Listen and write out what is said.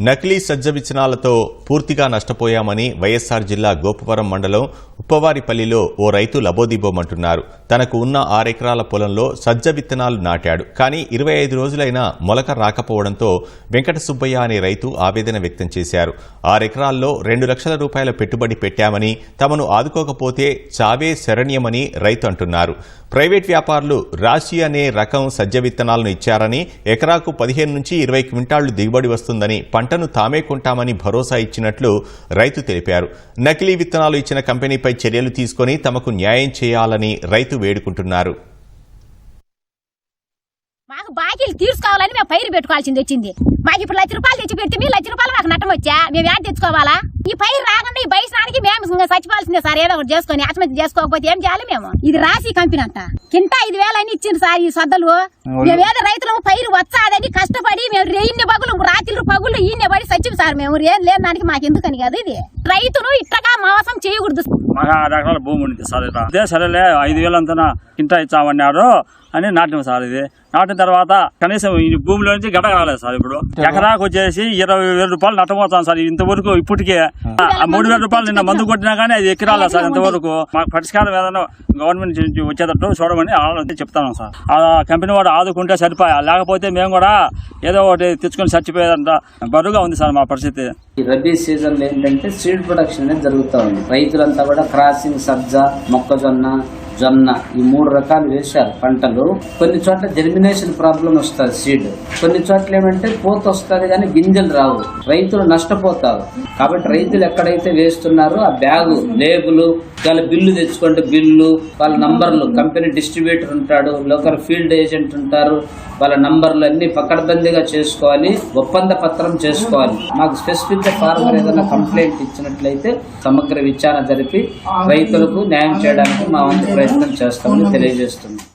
నకిలీ సజ్జ విత్తనాలతో పూర్తిగా నష్టపోయామని వైఎస్సార్ జిల్లా గోపవరం మండలం ఉప్పవారిపల్లిలో ఓ రైతు లబోదిబోమంటున్నారు. తనకు ఉన్న ఆరెకరాల పొలంలో సజ్జ విత్తనాలు నాటాడు. కానీ ఇరవై ఐదు రోజులైనా మొలక రాకపోవడంతో వెంకట సుబ్బయ్య అనే రైతు ఆవేదన వ్యక్తం చేశారు. ఆరెకరాల్లో రెండు లక్షల రూపాయల పెట్టుబడి పెట్టామని తమను ఆదుకోకపోతే చావే శరణ్యమని రైతు అంటున్నారు. ప్రైవేట్ వ్యాపారులు రాశి అనే రకం సజ్జ విత్తనాలను ఇచ్చారని ఎకరాకు పదిహేను నుంచి ఇరవై క్వింటాళ్ళు దిగుబడి వస్తుందని పంటను తామే కొంటామని భరోసా ఇచ్చినట్లు రైతు తెలిపారు. నకిలీ విత్తనాలు ఇచ్చిన కంపెనీపై చర్యలు తీసుకొని తమకు న్యాయం చేయాలని రైతు వేడుకుంటున్నారు. మాకు బాకీలు తీసుకోవాలని మేము పైరు పెట్టుకోవాల్సింది వచ్చింది. మాకు ఇప్పుడు లక్ష రూపాయలు తెచ్చి పెడితే మీ లక్ష రూపాయలు మాకు నట్టం వచ్చా? మేము ఏం తెచ్చుకోవాలా? ఈ పైరు రాకుండా ఈ బయసానికి ఇంకా చచ్చిపోవాల్సిందే సార్. ఏదో ఒకటి చేసుకొని ఆత్మహత్య చేసుకోకపోతే ఏం చేయాలి మేము? ఇది రాసి కంపెనీ అంట కింట ఐదు వేలు అని ఇచ్చింది సార్ ఈ సద్దలు. మేము ఏదో రైతులకు పైరు వచ్చాదని కష్టపడి మేము రెయిన్ని పగులు రాత్రులు పగులు ఈయన పడి సచ్చివి సార్ మేము. ఏం లేని దానికి మాకు ఎందుకని కదా ఇది? రైతును ఇట్టగా మోసం చేయకూడదు. మాకు ఆరు ఎకరాల భూమి ఉంది సార్ ఇక్కడ అదే సరేలే ఐదు వేలు అంతా కింటా ఇచ్చామన్నారు అని నాటిన సార్ ఇది. నాటిన తర్వాత కనీసం ఈ భూమిలో నుంచి గడక రాలేదు సార్ ఇప్పుడు. ఎకరాకు వచ్చేసి ఇరవై వేల రూపాయలు నట్టపోతాం సార్ ఇంతవరకు ఇప్పటికే. ఆ మూడు వేల రూపాయలు నిన్న మందు కొట్టినా కానీ అది ఎక్కిరాలేదు సార్ ఇంతవరకు. మాకు పరిష్కారం ఏదైనా గవర్నమెంట్ నుంచి వచ్చేటట్టు చూడమని ఆలోచన చెప్తాను సార్. ఆ కంపెనీ వాడు ఆదుకుంటే సరిపోయా లేకపోతే మేము కూడా ఏదో ఒకటి తెచ్చుకొని చచ్చిపోయేదంట. బరువుగా ఉంది సార్ మా పరిస్థితి. రబీ సీజన్ ఏంటంటే సీడ్ ప్రొడక్షన్ అనేది జరుగుతూ ఉంది. రైతులంతా కూడా క్రాసింగ్ సజ్జ మొక్కజొన్న జొన్న ఈ మూడు రకాలు వేశారు పంటలు. కొన్ని చోట్ల జర్మినేషన్ ప్రాబ్లం వస్తుంది సీడ్ కొన్ని చోట్ల ఏమంటే పూత వస్తుంది కానీ గింజలు రావు రైతులు నష్టపోతారు. కాబట్టి రైతులు ఎక్కడైతే వేస్తున్నారో ఆ బ్యాగు లేబులు వాళ్ళ బిల్లు తెచ్చుకుంటే బిల్లు వాళ్ళ నంబర్లు కంపెనీ డిస్ట్రిబ్యూటర్ ఉంటాడు లోకల్ ఫీల్డ్ ఏజెంట్ ఉంటారు వాళ్ళ నంబర్లు అన్ని పక్కడబందీగా చేసుకోవాలి ఒప్పంద పత్రం చేసుకోవాలి. మాకు స్పెసిఫిక్ ఫార్మర్ ఏదైనా కంప్లైంట్ ఇచ్చినట్లయితే సమగ్ర విచారణ జరిపి రైతులకు న్యాయం చేయడానికి మా వంతు ప్రయత్నం చేస్తామని తెలియజేస్తున్నాం.